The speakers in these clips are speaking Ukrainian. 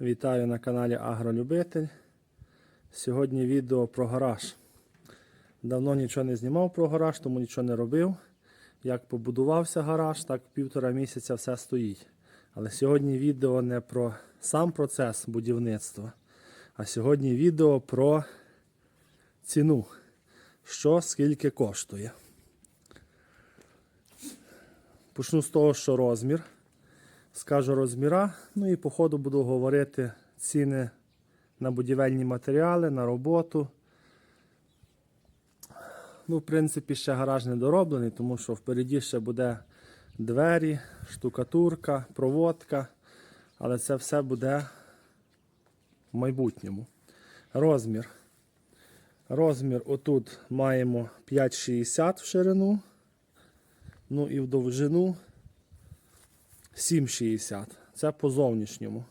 Вітаю на каналі Агролюбитель. Сьогодні відео про гараж. Давно нічого не знімав про гараж, тому нічого не робив. Як побудувався гараж, так півтора місяця все стоїть. Але сьогодні відео не про сам процес будівництва, а сьогодні відео про ціну. Що скільки коштує. Почну з того, що розмір. Скажу розміра, ну і по ходу буду говорити ціни на будівельні матеріали, на роботу. Ну, в принципі, ще гараж не дороблений, тому що впереді ще буде двері, штукатурка, проводка. Але це все буде в майбутньому. Розмір. Розмір отут маємо 5,60 в ширину. Ну і в довжину 7,60. Це по зовнішньому.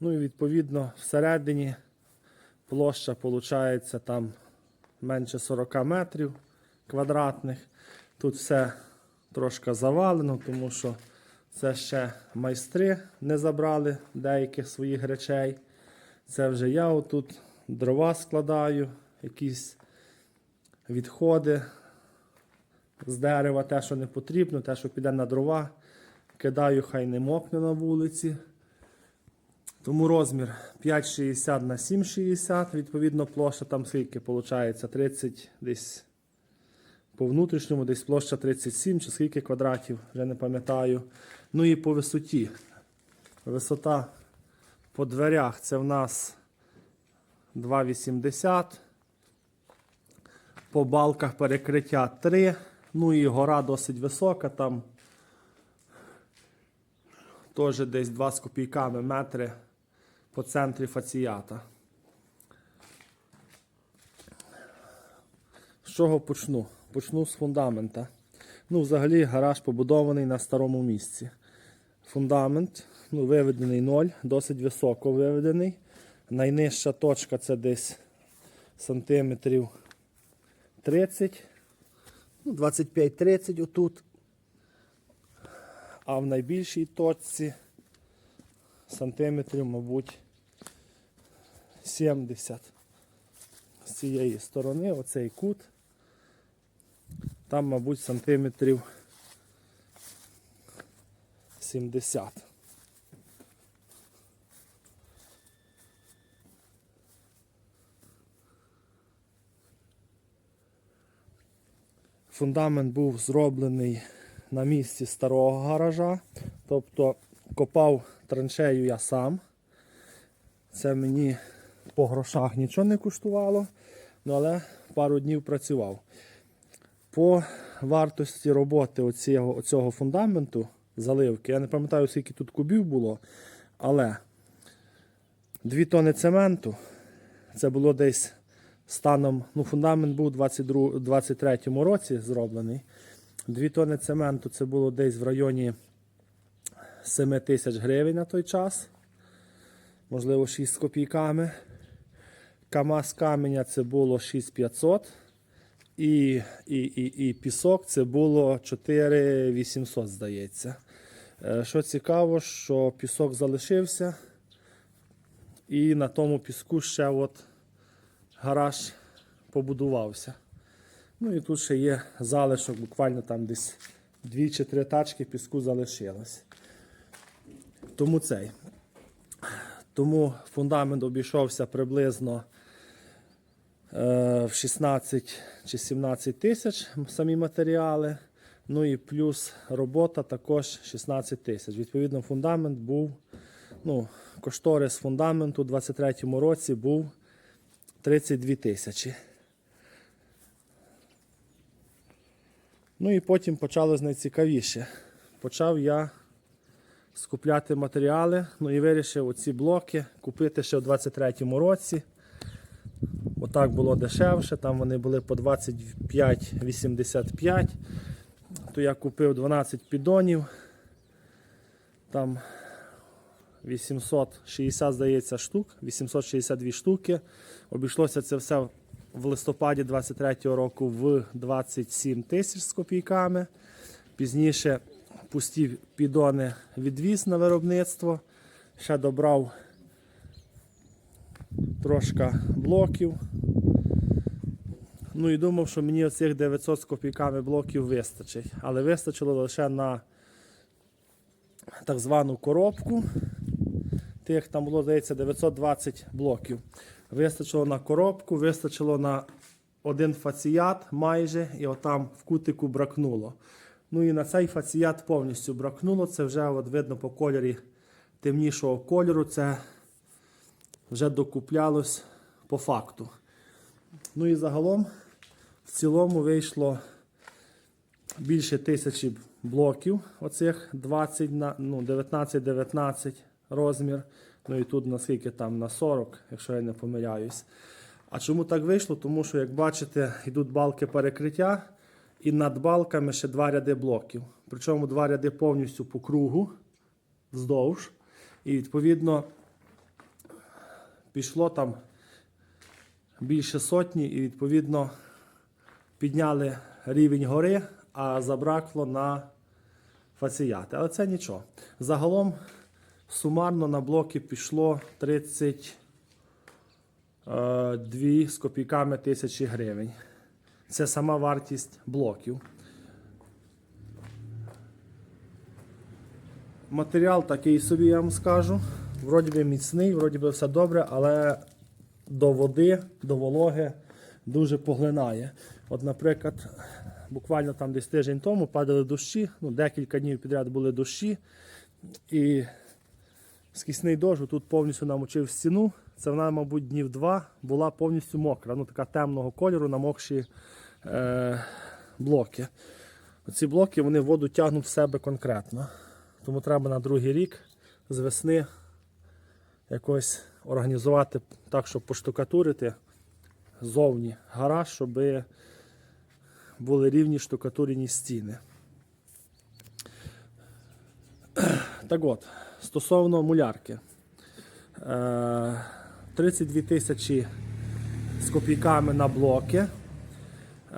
Ну і відповідно всередині площа виходить там менше 40 метрів квадратних. Тут все трошки завалено, тому що це ще майстри не забрали деяких своїх речей. Це вже я отут дрова складаю, якісь відходи з дерева, те, що не потрібно, те, що піде на дрова. Кидаю, хай не мокне на вулиці. Тому розмір 5,60 на 7,60. Відповідно, площа там скільки виходить? 30 десь по внутрішньому, десь площа 37 чи скільки квадратів, вже не пам'ятаю. Ну і по висоті. Висота по дверях це в нас 2,80. По балках перекриття 3. Ну і гора досить висока, там теж десь 2 з копійками метри по центрі фаціята. З чого почну? Почну з фундамента. Ну, взагалі, гараж побудований на старому місці. Фундамент ну, виведений 0, досить високо виведений. Найнижча точка це десь сантиметрів 30, ну, 25-30 отут. А в найбільшій точці сантиметрів, мабуть, 70 з цієї сторони, оцей кут. Там, мабуть, сантиметрів 70. Фундамент був зроблений на місці старого гаража. Тобто копав траншею я сам. Це мені по грошах нічого не коштувало, ну, але пару днів працював. По вартості роботи оцього, оцього фундаменту заливки, я не пам'ятаю, скільки тут кубів було, але 2 тони цементу, це було десь станом, ну фундамент був у 23 році зроблений. 2 тони цементу це було десь в районі 7 тисяч гривень на той час. Можливо, 6 з копійками. КАМАЗ каменя це було 6500. І, і, і, і пісок це було 4800, здається. Е, Що цікаво, що пісок залишився. І на тому піску ще от гараж побудувався. Ну і тут ще є залишок, буквально там десь дві чи три тачки піску залишилось. Тому цей. Тому фундамент обійшовся приблизно е, в 16 чи 17 тисяч самі матеріали. Ну і плюс робота також 16 тисяч. Відповідно, фундамент був, ну, кошторис фундаменту у 2023 році був 32 тисячі. Ну і потім почалось найцікавіше. Почав я скупляти матеріали, ну і вирішив оці блоки купити ще у 23-му році. Отак було дешевше, там вони були по 25,85. То я купив 12 піддонів. Там 860, здається, штук, 862 штуки. Обійшлося це все в листопаді 23-го року в 27 тисяч з копійками. Пізніше пусті підони відвіз на виробництво. Ще добрав трошки блоків. Ну і думав, що мені оцих 900 з копійками блоків вистачить. Але вистачило лише на так звану коробку. Тих там було, здається, 920 блоків. Вистачило на коробку, вистачило на один фаціят майже, і отам в кутику бракнуло. Ну і на цей фаціят повністю бракнуло. Це вже от видно по кольорі темнішого кольору. Це вже докуплялось по факту. Ну і загалом в цілому вийшло більше тисячі блоків. Оцих 20 на ну, 19-19 розмір. Ну і тут наскільки там на 40, якщо я не помиляюсь. А чому так вийшло? Тому що, як бачите, йдуть балки перекриття, і над балками ще два ряди блоків. Причому два ряди повністю по кругу вздовж. І відповідно пішло там більше сотні, і відповідно підняли рівень гори, а забракло на фаціяти. Але це нічого. Загалом сумарно на блоки пішло 32 з копійками тисячі гривень. Це сама вартість блоків. Матеріал такий собі, я вам скажу. Вроді би міцний, вроді би все добре, але до води, до вологи дуже поглинає. От, наприклад, буквально там десь тиждень тому падали дощі, ну, декілька днів підряд були дощі. І скісний дощ тут повністю намочив стіну. Це вона, мабуть, днів два була повністю мокра, ну така темного кольору, намокші е, блоки. Ці блоки вони воду тягнуть в себе конкретно. Тому треба на другий рік з весни якось організувати так, щоб поштукатурити зовні гараж, щоб були рівні штукатурені стіни. Так от, стосовно мулярки. Е, 32 тисячі з копійками на блоки.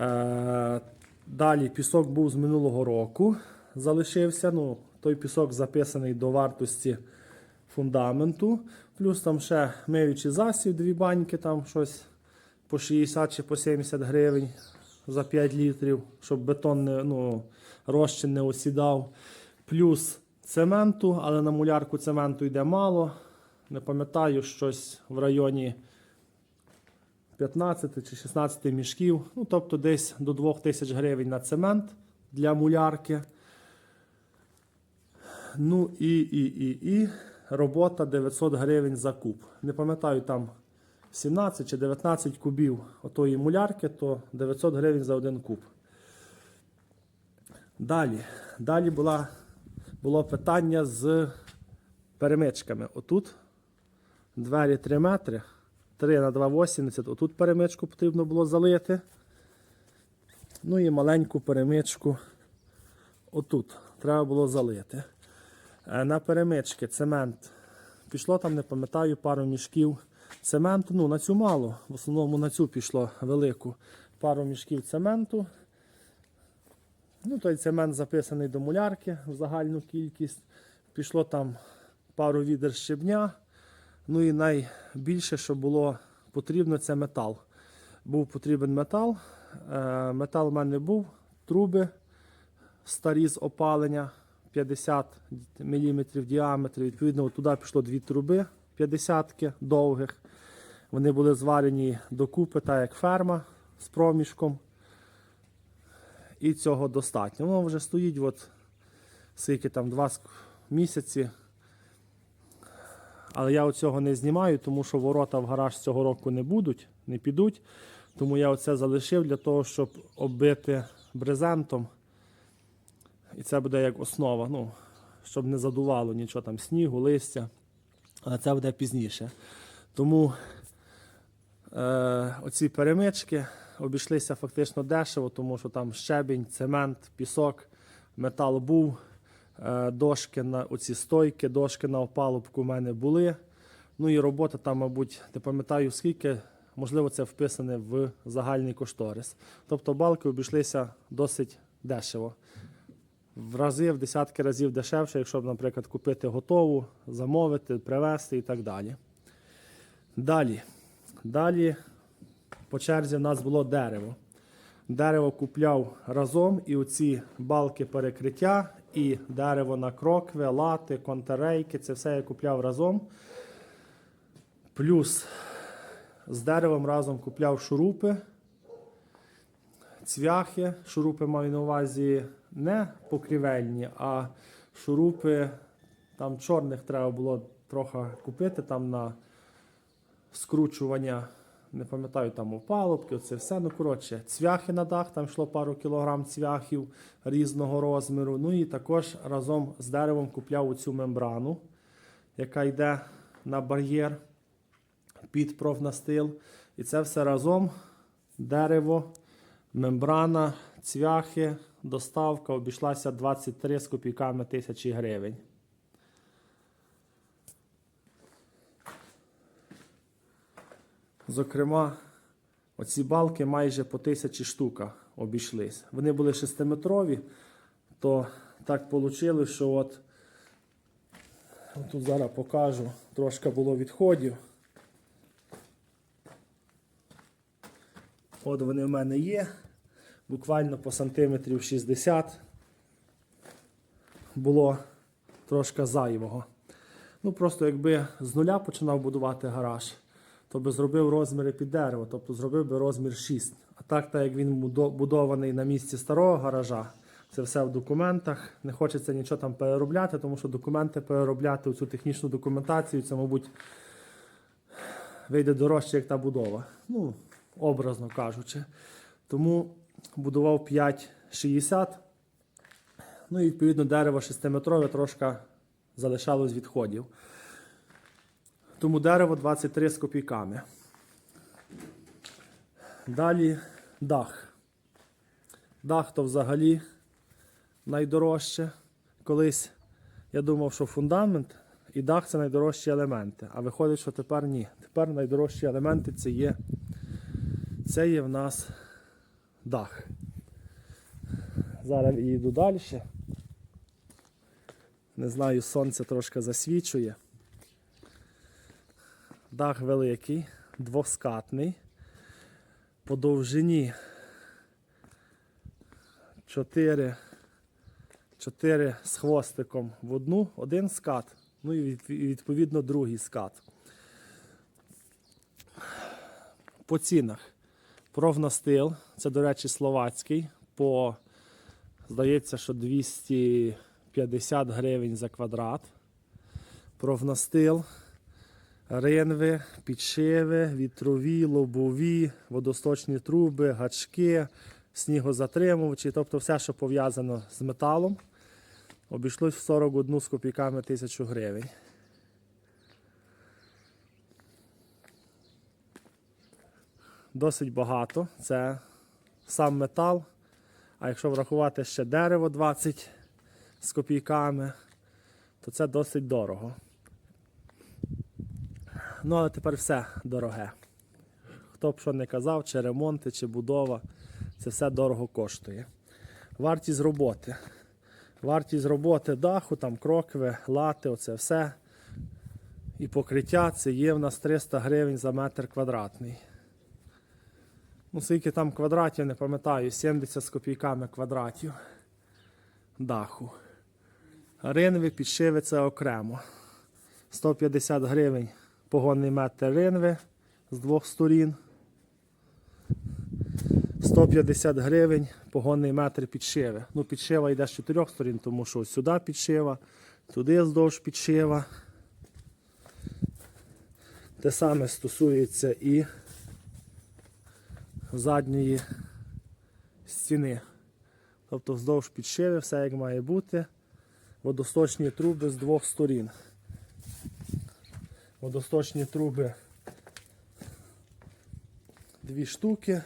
Е, Далі пісок був з минулого року. Залишився. Ну, той пісок записаний до вартості фундаменту. Плюс там ще миючий засіб, дві баньки, там щось по 60 чи по 70 гривень за 5 літрів, щоб бетон не, ну, розчин не осідав. Плюс цементу, але на мулярку цементу йде мало. Не пам'ятаю, щось в районі 15 чи 16 мішків. Ну, тобто десь до 2000 гривень на цемент для мулярки. Ну і, і, і, і робота 900 гривень за куб. Не пам'ятаю там 17 чи 19 кубів отої мулярки, то 900 гривень за один куб. Далі. Далі була, було питання з перемичками. Отут двері 3 метри, 3 на 2,80. Отут перемичку потрібно було залити. Ну і маленьку перемичку отут треба було залити. Е, На перемички цемент. Пішло там, не пам'ятаю, пару мішків цементу. Ну, на цю мало. В основному на цю пішло велику пару мішків цементу. Ну, той цемент записаний до мулярки в загальну кількість. Пішло там пару відер щебня. Ну і найбільше, що було потрібно, це метал. Був потрібен метал. Е, Метал в мене був, труби старі з опалення 50 мм діаметр. Відповідно, туди пішло дві труби 50 довгих. Вони були зварені докупи, так як ферма з проміжком. І цього достатньо. Воно вже стоїть от, скільки там два місяці. Але я цього не знімаю, тому що ворота в гараж цього року не будуть, не підуть. Тому я оце залишив для того, щоб оббити брезентом. І це буде як основа, ну, щоб не задувало нічого там, снігу, листя. Але це буде пізніше. Тому е, оці перемички обійшлися фактично дешево, тому що там щебінь, цемент, пісок, метал був, е, дошки на оці стойки, дошки на опалубку у мене були. Ну і робота там, мабуть, не пам'ятаю скільки, можливо, це вписане в загальний кошторис. Тобто балки обійшлися досить дешево. В рази, в десятки разів дешевше, якщо, б, наприклад, купити готову, замовити, привезти і так далі. Далі. Далі по черзі в нас було дерево. Дерево купляв разом, і оці балки перекриття, і дерево на крокви, лати, контррейки, це все я купляв разом. Плюс з деревом разом купляв шурупи, цвяхи. Шурупи маю на увазі не покрівельні, а шурупи там чорних треба було трохи купити там на скручування. Не пам'ятаю, там опалубки, це все. Ну, коротше, цвяхи на дах, там йшло пару кілограм цвяхів різного розміру. Ну і також разом з деревом купляв оцю мембрану, яка йде на бар'єр під профнастил. І це все разом дерево, мембрана, цвяхи, доставка обійшлася 23 з копійками тисячі гривень. Зокрема, оці балки майже по тисячі штука обійшлись. Вони були шестиметрові, то так вийшло, що от тут зараз покажу, трошки було відходів. От вони в мене є. Буквально по сантиметрів 60 було трошки зайвого. Ну просто якби з нуля починав будувати гараж, то би зробив розміри під дерево, тобто зробив би розмір 6. А так, так як він будо- будований на місці старого гаража, це все в документах. Не хочеться нічого там переробляти, тому що документи переробляти цю технічну документацію, це, мабуть, вийде дорожче, як та будова. Ну, образно кажучи. Тому будував 5,60. Ну і відповідно дерево 6-метрове трошки залишалось відходів. Тому дерево 23 з копійками. Далі дах. Дах то взагалі найдорожче. Колись я думав, що фундамент і дах це найдорожчі елементи. А виходить, що тепер ні. Тепер найдорожчі елементи це є, це є в нас дах. Зараз їду далі. Не знаю, сонце трошки засвічує. Дах великий, двоскатний. По довжині 4, 4 з хвостиком в одну, один скат, ну і відповідно другий скат. По цінах. Профнастил, це, до речі, словацький. По, здається, що 250 гривень за квадрат. Профнастил, ринви, підшиви, вітрові, лобові, водосточні труби, гачки, снігозатримувачі, тобто все, що пов'язано з металом, обійшлось в 41 з копійками тисячу гривень. Досить багато. Це сам метал. А якщо врахувати ще дерево 20 з копійками, то це досить дорого. Ну, але тепер все дороге. Хто б що не казав, чи ремонти, чи будова, це все дорого коштує. Вартість роботи. Вартість роботи даху, там крокви, лати, оце все. І покриття це є в нас 300 гривень за метр квадратний. Ну, скільки там квадратів, не пам'ятаю, 70 з копійками квадратів даху. Ринви, підшиви це окремо. 150 гривень погонний метр ринви з двох сторін. 150 гривень погонний метр підшиви. Ну, підшива йде з чотирьох сторін, тому що сюди підшива, туди здовж підшива. Те саме стосується і задньої стіни. Тобто вздовж підшиви все як має бути. Водосточні труби з двох сторін. Водосточні труби дві штуки.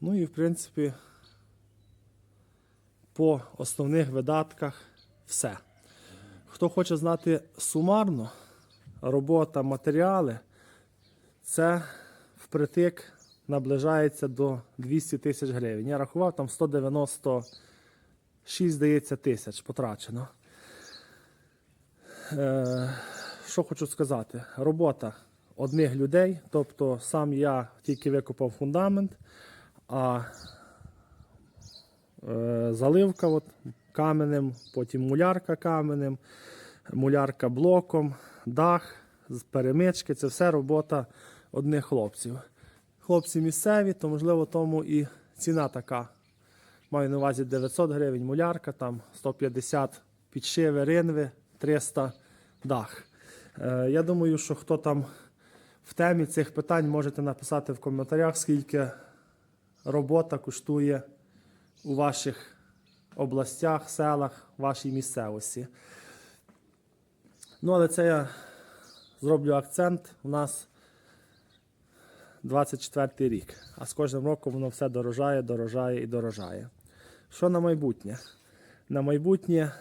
Ну і в принципі по основних видатках все. Хто хоче знати сумарно робота, матеріали, це впритик наближається до 200 тисяч гривень. Я рахував там 196, здається, тисяч потрачено. Е, що хочу сказати? Робота одних людей, тобто сам я тільки викопав фундамент, а е, заливка от, каменем, потім мулярка каменем, мулярка блоком, дах перемички це все робота одних хлопців. Хлопці місцеві, то можливо тому і ціна така. Маю на увазі 900 гривень мулярка, там 150 підшиви, ринви, 300 дах. Е, я думаю, що хто там в темі цих питань можете написати в коментарях, скільки робота коштує у ваших областях, селах, вашій місцевості. Ну, але це я зроблю акцент. У нас 24 рік. А з кожним роком воно все дорожає, дорожає і дорожає. Що на майбутнє? На майбутнє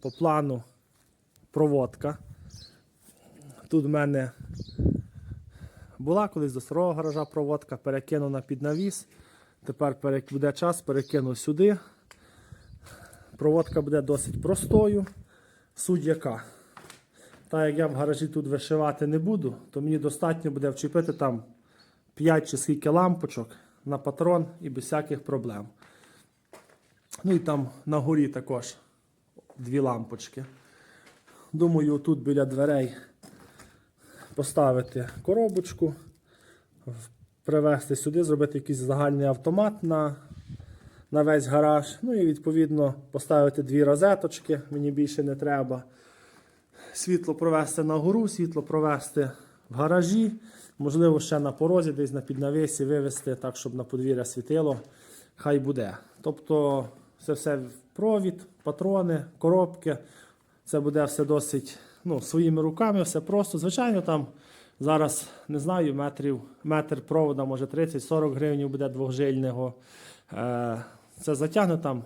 по плану проводка. Тут в мене була колись до старого гаража проводка, перекинуна під навіс. Тепер буде час, перекину сюди. Проводка буде досить простою. Суть яка? Так як я в гаражі тут вишивати не буду, то мені достатньо буде вчепити там 5 чи скільки лампочок на патрон і без всяких проблем. Ну і там на горі також дві лампочки. Думаю, тут біля дверей поставити коробочку, привезти сюди, зробити якийсь загальний автомат на, на весь гараж. Ну і відповідно поставити дві розеточки, мені більше не треба. Світло провести на гору, світло провести в гаражі, можливо, ще на порозі, десь на піднавісі вивести так, щоб на подвір'я світило. Хай буде. Тобто це все провід, патрони, коробки. Це буде все досить ну, своїми руками, все просто. Звичайно, там зараз не знаю, метрів, метр провода, може 30-40 гривень буде двохжильного. Е, це затягне там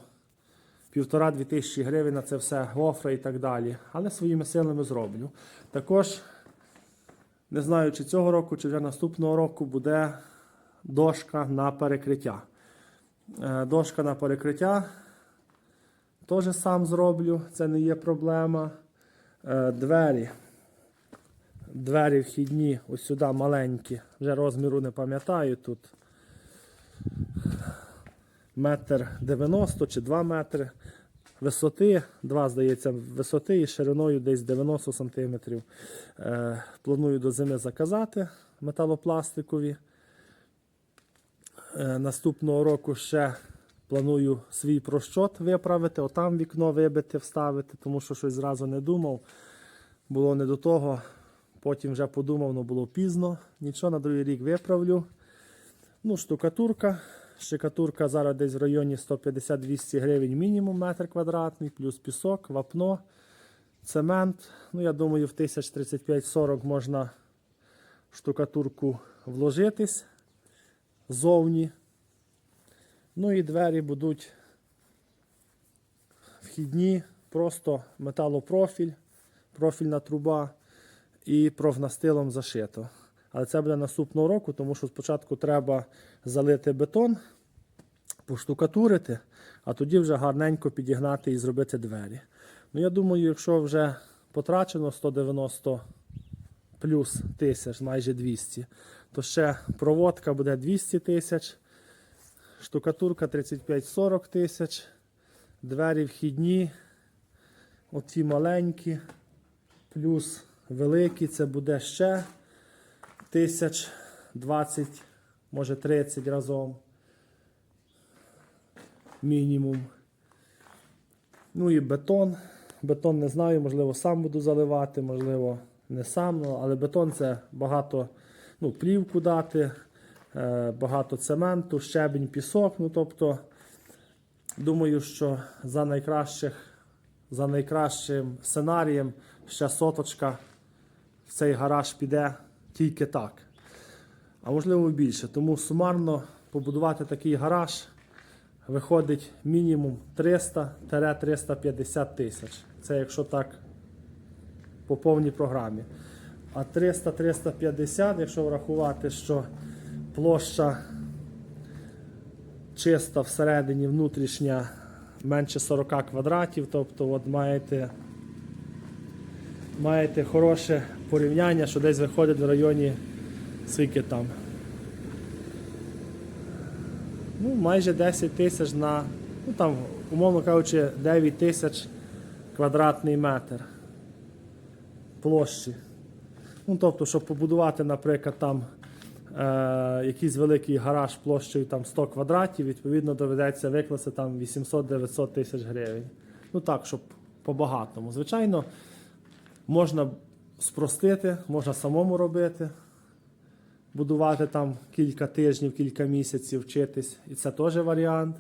півтора-дві тисячі гривень на це все, гофра і так далі. Але своїми силами зроблю. Також не знаю, чи цього року, чи вже наступного року буде дошка на перекриття. Е, Дошка на перекриття теж сам зроблю, це не є проблема. Е, Двері. Двері вхідні, ось сюди маленькі, вже розміру не пам'ятаю тут. Метр 90 чи 2 метри висоти, 2, здається, висоти і шириною десь 90 см. Е, планую до зими заказати металопластикові. Е, наступного року ще планую свій прощот виправити, отам вікно вибити, вставити, тому що щось зразу не думав. Було не до того. Потім вже подумав, але було пізно. Нічого на другий рік виправлю. Ну, штукатурка. Штукатурка зараз десь в районі 150-200 гривень мінімум метр квадратний, плюс пісок, вапно, цемент. Ну, я думаю, в 1035-40 можна штукатурку вложитись зовні. Ну і двері будуть вхідні, просто металопрофіль, профільна труба і профнастилом зашито. Але це буде наступного року, тому що спочатку треба залити бетон, поштукатурити, а тоді вже гарненько підігнати і зробити двері. Ну, я думаю, якщо вже потрачено 190 плюс тисяч, майже 200, то ще проводка буде 200 тисяч, штукатурка 35-40 тисяч, двері вхідні, оці маленькі, плюс великі, це буде ще тисяч 20, може 30 разом. Мінімум. Ну і бетон. Бетон не знаю, можливо, сам буду заливати, можливо, не сам, ну, але бетон це багато ну, плівку дати, е, багато цементу, щебінь, пісок. Ну, тобто, думаю, що за найкращих, за найкращим сценарієм ще соточка в цей гараж піде тільки так. А можливо більше. Тому сумарно побудувати такий гараж виходить мінімум 300-350 тисяч. Це якщо так по повній програмі. А 300-350, якщо врахувати, що площа чиста всередині внутрішня менше 40 квадратів. Тобто от маєте, маєте хороше порівняння, що десь виходить в районі скільки там. Ну, майже 10 тисяч на, ну там, умовно кажучи, 9 тисяч квадратний метр площі. Ну, тобто, щоб побудувати, наприклад, там е, якийсь великий гараж площею там, 100 квадратів, відповідно доведеться викласти там 800-900 тисяч гривень. Ну так, щоб по-багатому. Звичайно, можна спростити, можна самому робити, будувати там кілька тижнів, кілька місяців, вчитись, і це теж варіант.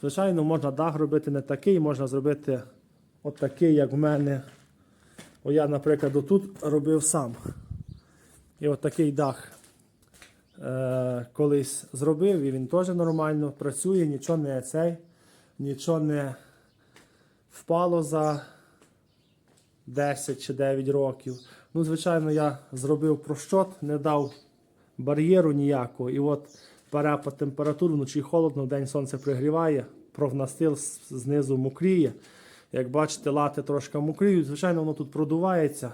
Звичайно, можна дах робити не такий, можна зробити от такий, як в мене. О, я, наприклад, отут робив сам. І от такий дах е, колись зробив, і він теж нормально працює, нічого не цей, нічого не впало за 10 чи 9 років. Ну, звичайно, я зробив прощот, не дав бар'єру ніякого. І от перепад температур, вночі холодно, вдень сонце пригріває, провнастил знизу мокріє. Як бачите, лати трошки мокріють. Звичайно, воно тут продувається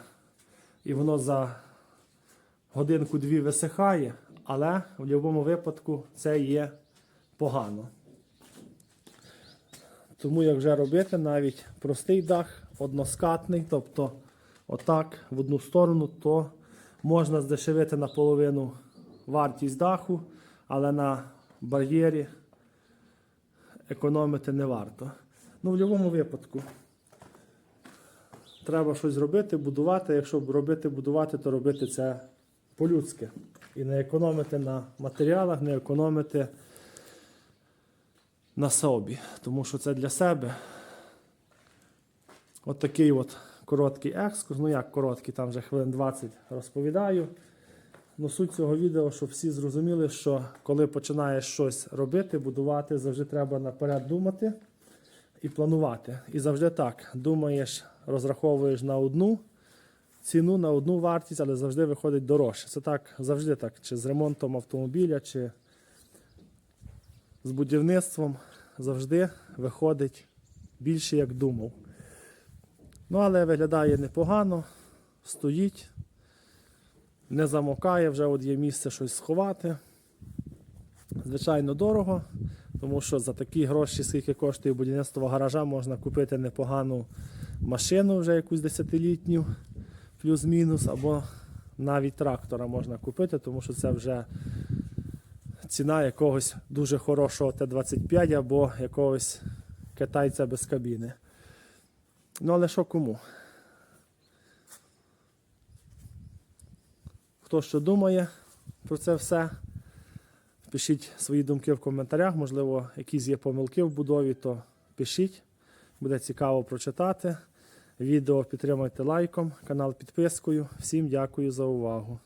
і воно за годинку-дві висихає, але в будь-якому випадку це є погано. Тому як вже робити, навіть простий дах, односкатний, тобто отак в одну сторону, то можна здешевити наполовину вартість даху, але на бар'єрі економити не варто. Ну, в будь-якому випадку треба щось робити, будувати. Якщо робити, будувати, то робити це по-людськи. І не економити на матеріалах, не економити на собі. Тому що це для себе. От такий от короткий екскурс. Ну як короткий, там вже хвилин 20 розповідаю. Ну, суть цього відео, щоб всі зрозуміли, що коли починаєш щось робити, будувати, завжди треба наперед думати і планувати. І завжди так. Думаєш, розраховуєш на одну ціну, на одну вартість, але завжди виходить дорожче. Це так завжди так. Чи з ремонтом автомобіля, чи з будівництвом завжди виходить більше, як думав. Ну, але виглядає непогано, стоїть, не замокає, вже от є місце щось сховати. Звичайно, дорого, тому що за такі гроші, скільки коштує будівництво гаража, можна купити непогану машину, вже якусь десятилітню, плюс-мінус, або навіть трактора можна купити, тому що це вже ціна якогось дуже хорошого Т-25 або якогось китайця без кабіни. Ну, але що кому? Хто що думає про це все? Пишіть свої думки в коментарях. Можливо, якісь є помилки в будові, то пишіть. Буде цікаво прочитати. Відео підтримайте лайком, канал підпискою. Всім дякую за увагу.